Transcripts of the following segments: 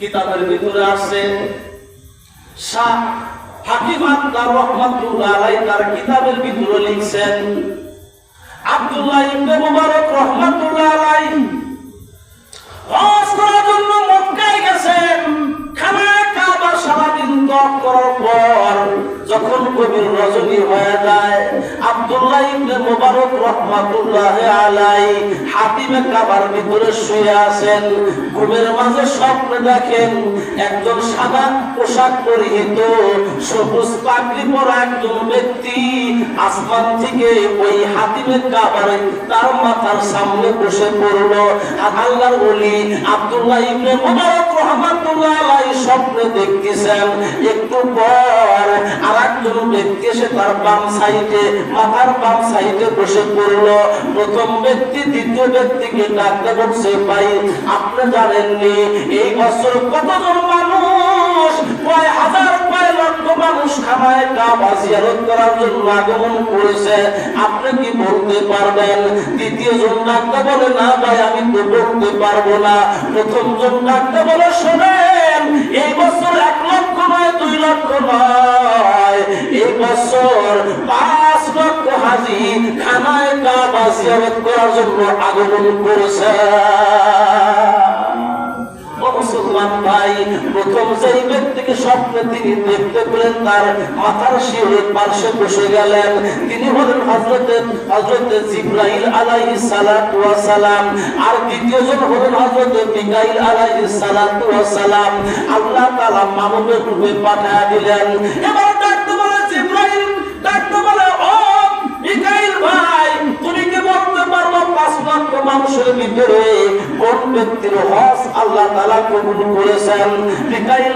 কিতাবের ভিতরে আছে? শাহ হাকিম আক্তার আলাইহি, তার কিতাবের ভিতরে লিখছেন, আব্দুল্লাহ ইবনে মুবারক রহমাতুল্লাহ আলাইহি জন্য মক্কায় গেছেন। খানা কাবার সারাদিন দপ করার পর যখন কবির রজনী হয়ে যায়, আব্দুল্লাহ ইবনে রহমাতুল্লাহ আলাই হাতিমে কাবার ভিতরে শুয়ে আছেন। ঘুমের মাঝে স্বপ্ন দেখেন, একজন সাদা পোশাক পরিহিত, সবুজ পাগড়ি পরা একজন ব্যক্তি আসমান থেকে ওই তার মাথার সামনে বসে পড়ল। আল্লাহর বলি আব্দুল্লাহ ইবনে মুবারক রহমাতুল্লাহ আলাইহি স্বপ্নে দেখতেছেন, একটু পর তার বাম সাইডে, মাথার বাম সাইডে বসে পড়ল। প্রথম ব্যক্তি, দ্বিতীয় ব্যক্তিকে ডাকতে করছে ভাই, আপনি জানেননি, এই বছর কতজন মানুষ? কয় হাজার মানুষ খামায় কাবা জিয়ারত করার জন্য আগমন করেছে। আপনি কি বলতে পারবেন? দ্বিতীয় জন ডাকতে বলে, না ভাই, আমি তো বলতে পারব না। প্রথম জন ডাকতে বলে, শোনেন, এই বছর এক লক্ষ নয়, দুই লক্ষ নয়। এই বছর পাঁচ লক্ষ হাজি খানায় কাবা জিয়ারত করার জন্য আগমন করেছে। ও মুসলমান ভাই প্রথম যেই ব্যক্তিকে স্বপ্নে তিনি দেখতে পেলেন, তার মাথার শিরে পার্শ্বে বসে গেলেন। তিনি হলেন হজরতে হজরতে জিব্রাইল আলাইহি সালাতু ওয়া সালাম আর দ্বিতীয় জন হলেন হজরতে মিকাইল আলাইহি সালাতু ওয়া সালাম আল্লাহ তাআলা মানবের রূপে পাঠিয়ে দিলেন। এবার ডাকতে বলে জিব্রাইল ডাকতে বলে ও মিকাইল ভাই। পাঁচ লক্ষ মানুষের ভিতরে কোন ব্যক্তির আল্লাহ তাআলা কবুল করেছেন? মিকাইল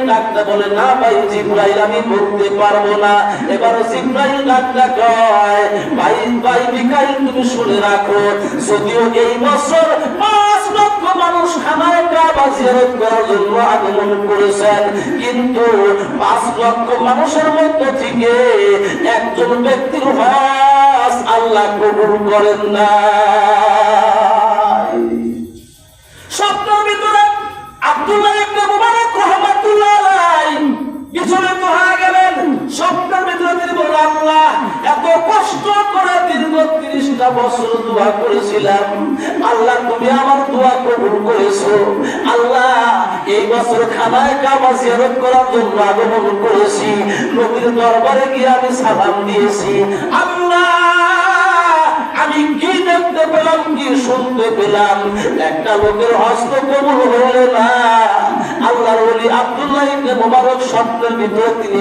বলে, না ভাই, জিব্রাইল আমি বলতে পারব না। এবার জিব্রাইল কয়, ভাই ভাই, মিকাইল, তুমি শুনে রাখো, যদিও এই বছর পাঁচ লক্ষ মানুষ খানায় কাবা জিয়ারত করার জন্য আগমন করেছেন, কিন্তু পাঁচ লক্ষ মানুষের মধ্যে থেকে একজন ব্যক্তির হজ আল্লাহ কবুল করেন না। বছর দোয়া করেছিলাম। আল্লাহ, তুমি আমার দোয়া কবুল করেছ। আল্লাহ, এই বছর খানায় কাবা জিয়ারত করার জন্য আগমন করেছি। নবীর দরবারে গিয়ে আমি সালাম দিয়েছি। আল্লাহ, আমি কি দেখতে পেলাম, কি শুনতে পেলাম? একটা লোকের হস্ত কবুল হলো না। আল্লাহর ওলি আব্দুল্লাহ ইবনে মুবারক স্বপ্নের ভিতরে তিনি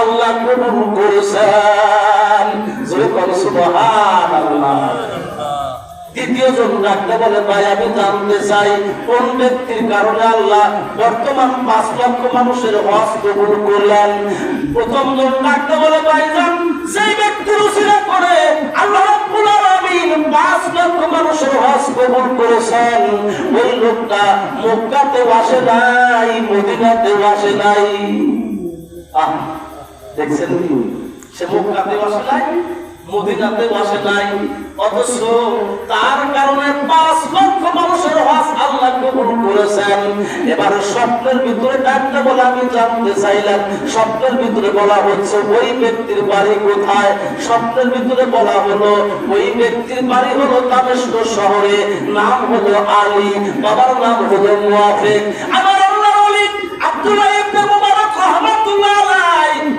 আল্লাহ কবুল করেছেন। জোরে কোন সুবহানাল্লাহ। দ্বিতীয় জন বলে আমি জানতে চাই কোন ব্যক্তির কারণে আল্লাহ বর্তমান পাঁচ লক্ষ মানুষের প্রথম বলে সেই করে আল্লাহ পাঁচ লক্ষ মানুষের করেছেন। ওই লোকটা মক্কাতে আসে নাই মদিনাতে আসে নাই। আহ, দেখছেন? সে আসে নাই মদিনাতে বসে নাই, অথচ তার কারণে পাঁচ লক্ষ মানুষের আল্লাহ কবুল করেছেন। স্বপ্নের ভিতরে ডাকতে বলে আমি জানতে চাইলাম, স্বপ্নের ভিতরে বলা হচ্ছে ওই ব্যক্তির বাড়ি কোথায়? স্বপ্নের ভিতরে বলা হলো, ওই ব্যক্তির বাড়ি হলো দামেস্ক শহরে, নাম হলো আলী, বাবার নাম হলো মুয়াফিক। আমার আল্লাহর ওলি আব্দুল্লাহ ইবনে মুবারক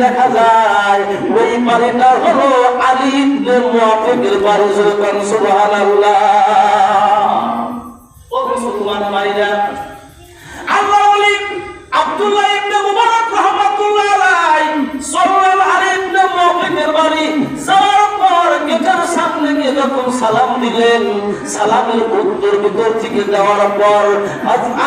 দেখা যায়। ওই বাড়িটা হলো আলী ইবনে ওলি আব্দুল্লাহ মুবারক রহমাতুল্লাহ আলাইহি সাল্লাল্লাহু আলাইহি ইবনে বাড়ি যাওয়ার সামনে গিয়ে যখন সালাম দিলেন, সালামের উত্তর ভিতর থেকে দেওয়ার পর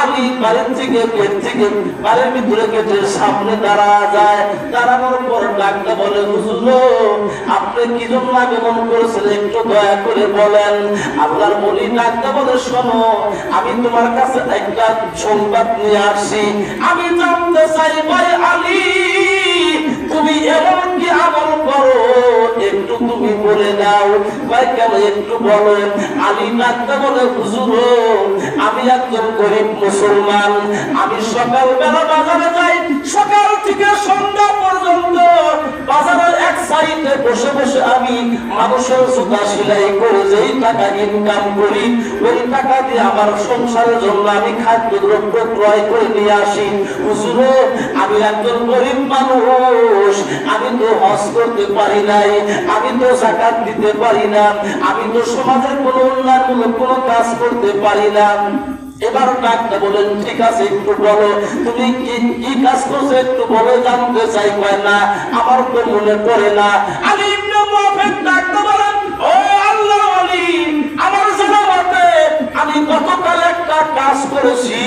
আলী বাড়ির থেকে গেট থেকে বাড়ির ভিতরে গেটের সামনে দাঁড়া যায়। দাঁড়ানোর পর ডাকতে বলে, হুজুর আপনি কি জন্য আগমন করেছেন? একটু দয়া করে বলেন। আল্লাহর বলি ডাকতে বলে, শোনো, আমি তোমার কাছে একটা সংবাদ নিয়ে আসি। আমি জানতে চাই, ভাই আলী, তুমি এমন কি আমল করো? একটু তুমি বলে দাও ভাই, কেন একটু বলো? আলী ডাক্তার বলে, হুজুর, আমি একজন গরিব মুসলমান। আমি সকাল বেলা বাজারে যাই, সকাল থেকে সন্ধ্যা পর্যন্ত বাজারের সাইডে বসে বসে আমি মানুষের জুতা সেলাই করে যেই টাকা ইনকাম করি, ওই টাকা দিয়ে আমার সংসারের জন্য আমি খাদ্য দ্রব্য ক্রয় করে নিয়ে আসি। হুজুর, আমি একজন গরিব মানুষ, আমি তো হজ করতে পারি নাই, আমি তো জাকাত দিতে পারি না, আমি তো সমাজের কোনো উন্নয়নমূলক কোনো কাজ করতে পারি না। এবার বলেন, ঠিক আছে, একটু বলো। তুমি কি কি কাজ করছ একটু বলো, জানতে চাই। না, আমার তো মনে পড়ে না। ডাকতে আমার আমি গতকাল একটা কাজ করেছি।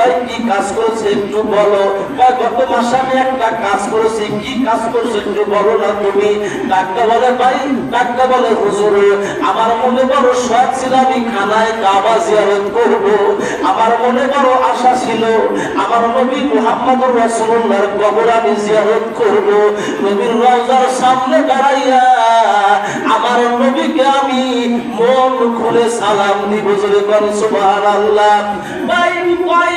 ওই কি কাজ একটু বলো। গত মাসে আমি একটা কাজ করেছি। কি কাজ একটু বলো না তুমি। ডাক্তার বলে, ভাই, ডাক্তার বলে, হুজুর, আমার মনে বড় ছিল আমি খানায় কাবা জিয়ারত করব। আমার মনে বড় আশা ছিল আমার নবী কবর আমি জিয়ারত করব। নবীর রওজার সামনে দাঁড়াইয়া আমার নবীকে আমি মন খুলে সালাম দিব ভাই ভাই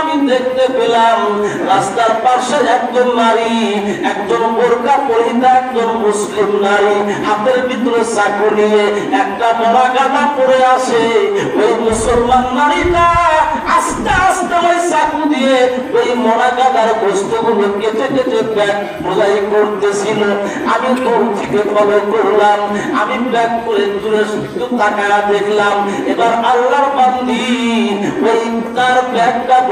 আমি দেখতে পেলাম, রাস্তার পাশে একজন নারী, একজন বোরকা পরিহিতা একজন মুসলিম নারী, হাতের ভিতরে চাকু নিয়ে একটা মরা গাদা পড়ে আসে ওই মুসলমান নারীটা আস্তে আস্তে ওই চাকু দিয়ে ওই মরা গাদার বস্তুগুলো কেটে কেটে ব্যাগ বোঝাই করতেছিল। আমি দূর থেকে ফলো করলাম, আমি ব্যাগ করে দূরে শুধু তাকায়া দেখলাম। এবার আল্লাহর বান্দি, ওই তার ব্যাগটা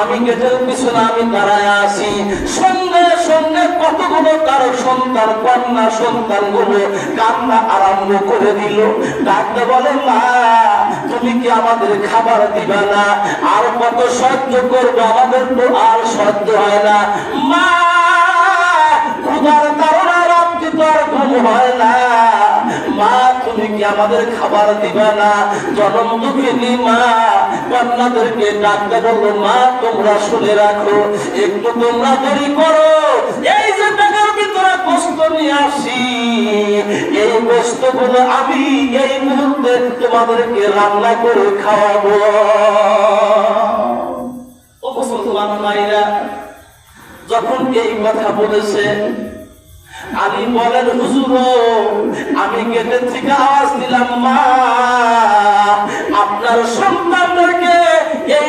আমি গেটের পিছনে আমি দাঁড়ায় আছি সঙ্গে সঙ্গে কতগুলো তার সন্তান, কন্যা সন্তানগুলো কান্না আরম্ভ করে দিল। ডাকতে বলে, মা, তুমি কি আমাদের খাবার দিবা না? আর কত সহ্য করব আমাদের তো আর সহ্য হয় না। মা, ক্ষুধার কারণে রাত্রি তো আর হয় না। মা, তুমি কি আমাদের খাবার দিবা না? জনম দুঃখিনী মা, কন্যাদেরকে ডাকতে বলল, মা, তোমরা শুনে রাখো, একটু তোমরা দেরি করো। এই যে টাকার ভিতরে কষ্ট নিয়ে আসি। এই বস্তুগুলো আমি এই মুহূর্তে তোমাদেরকে রান্না করে খাওয়াবো। ও মুসলমান মাইরা যখন এই কথা বলেছেন আমি বলেন হুজুর আমি গেটের থেকে আওয়াজ দিলাম মা। আপনার সন্তানদেরকে এই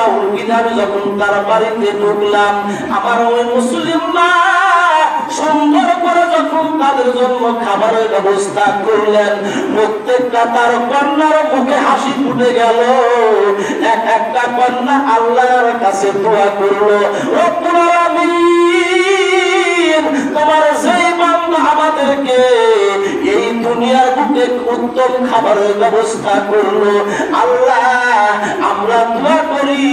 তাদের জন্য খাবারের ব্যবস্থা করলেন, প্রত্যেকটা তার কন্যার মুখে হাসি ফুটে গেল। এক একটা কন্যা আল্লাহর কাছে দোয়া করল, ও পুরামিন তোমার সেই বান্দা এই দুনিয়ার বুকে উত্তম খাবারের ব্যবস্থা করল। আল্লাহ, আমরা দোয়া করি,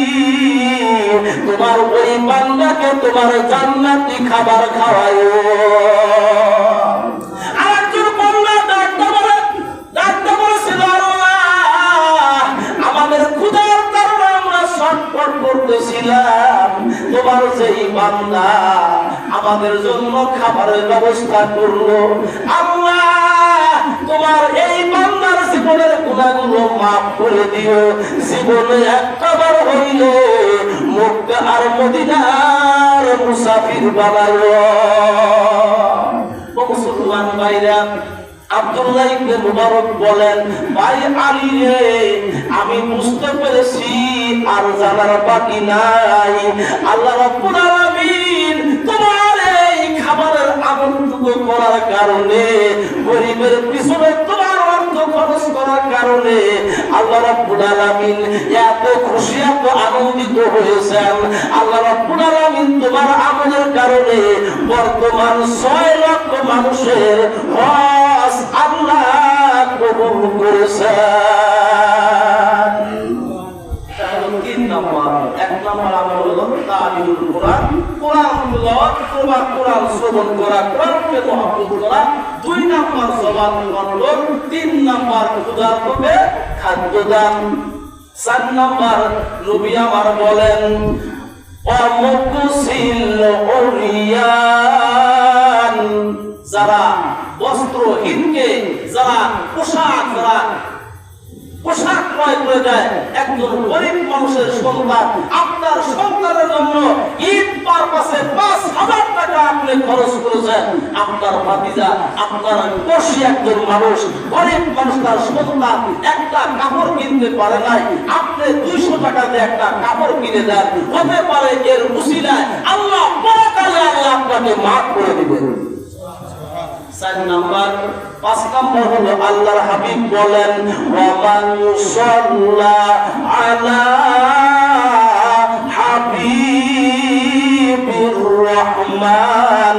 তোমার ওই বান্দাকে তোমার জান্নাতি খাবার খাওয়ায়। বলে করতেছিলাম। তোমার সেই বান্দা আমাদের জন্য খাবারের ব্যবস্থা করল। আল্লাহ, তোমার এই বান্দার জীবনের গুণাগুলো মাফ করে দিও। জীবনে একবার হইলে মক্কা আর মদিনার মুসাফির বানায় ও মুসলমান ভাইরা, আব্দুল্লাহ ইবনে মুবারক বলেন, ভাই আলী রে, আমি বুঝতে পেরেছি আর জানার বাকি নাই। আল্লাহ রাব্বুল আলামিন করার কারণে, গরিবের পিছনে তোমার অর্থ খরচ করার কারণে আল্লাহ রাব্বুল আলামিন এত খুশি, এত আনন্দিত হয়েছেন। আল্লাহ রাব্বুল আলামিন তোমার আমলের কারণে বর্তমান ছয় লক্ষ মানুষের হজ আল্লাহ কবুল করেছেন। তিন নম্বর। তালিমুল কোরআন। কোরআন করবা কোরআন শ্রবণ করা, কোরআনকে করা, দুই নম্বর তিন নম্বর চার নম্বর নবী আমার বলেন অমুকুশিল যারা বস্ত্রহীনকে, যারা পোশাক, যারা পোশাক ক্রয় করে দেয়। একজন গরিব মানুষের সন্তান, আপনার সন্তানের জন্য ঈদ পারপাসে পাঁচ হাজার টাকা আপনি খরচ করেছেন। আপনার ভাতিজা, আপনার পড়শি একজন মানুষ, গরিব মানুষ তার সন্তান একটা কাপড় কিনতে পারে নাই। আপনি দুইশো টাকা দিয়ে একটা কাপড় কিনে দেন। হতে পারে এর উসিলায় আল্লাহ পরকালে আল্লাহ আপনাকে মাফ করে দিবেন। চার নাম্বার পাঁচ নাম্বার হলো আল্লাহর হাবিব বলেন ওয়ামান সাল্লা আলা রহমান।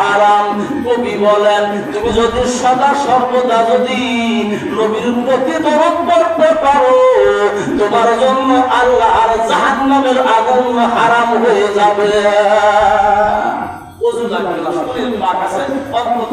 হারাম। কবি বলেন, তুমি যদি সদা সর্বদা যদি নবীর প্রতি দরদ করতে পারো, তোমার জন্য আল্লাহ আর জাহান্নামের আগুন হারাম হয়ে যাবে। ওযু লাগবে না শরীর পাক অন্তত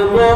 থাকবো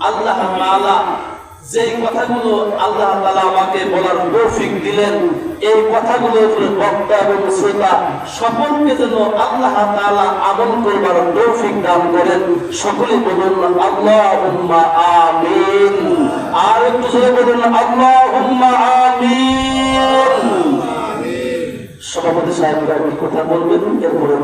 আল্লাহ আমল করবার তৌফিক দান করেন। সকলে বলুন, আল্লাহুম্মা আমিন। আর একটু বলুন আমিন। সভাপতি সাহেবরা কথা বলবেন? এরপরে